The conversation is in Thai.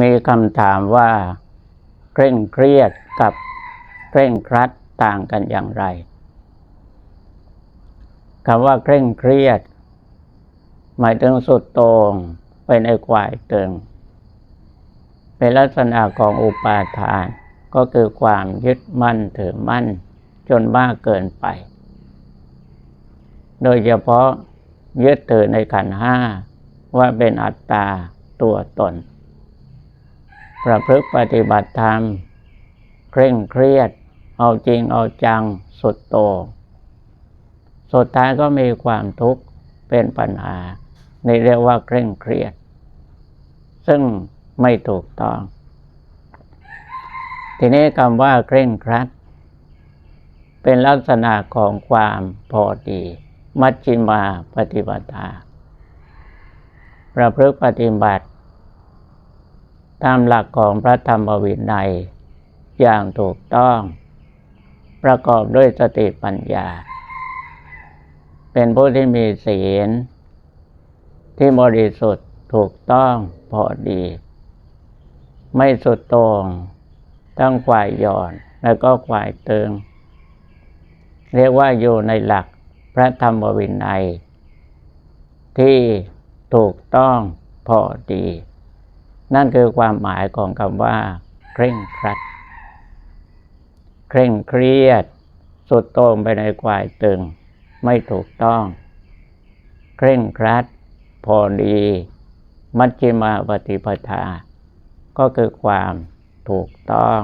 มีคำถามว่าเคร่งเครียดกับเคร่งครัดต่างกันอย่างไรคำว่าเคร่งเครียด หมายถึงสุดโต่งไปในควายเติงเป็นลักษณะของอุปาทาน ก็คือความยึดมั่นถือมั่น จนมากเกินไป โดยเฉพาะยึดถือในขันห้าว่าเป็นอัตตาตัวตน ประพฤติปฏิบัติธรรม เคร่งเครียด เอาจริงเอาจัง สุดโตงสุดท้ายก็มีความทุกข์เป็นปัญหาในเรียกว่าเคร่งเครียด ซึ่งไม่ถูกต้อง ทีนี้คำว่าเคร่งครัด เป็นลักษณะของความพอดี มัชฌิมาปฏิบัติประพฤติปฏิบัติ ตามหลักของพระธรรมวินัย อย่างถูกต้อง ประกอบด้วยสติปัญญา เป็นผู้ที่มีศีล ที่บริสุทธิ์ถูกต้องพอดี ไม่สุดโต่งทั้งฝ่ายหย่อนและก็ฝ่ายเติง เรียกว่าอยู่ในหลักพระธรรมวินัย ที่ถูกต้องพอดี นั่นคือความหมายของคำว่า เคร่งครัด เคร่งเครียด สุดโต่งไปในควายตึง ไม่ถูกต้อง เคร่งครัด พอดี มัชฌิมาปฏิปทา ก็คือความถูกต้อง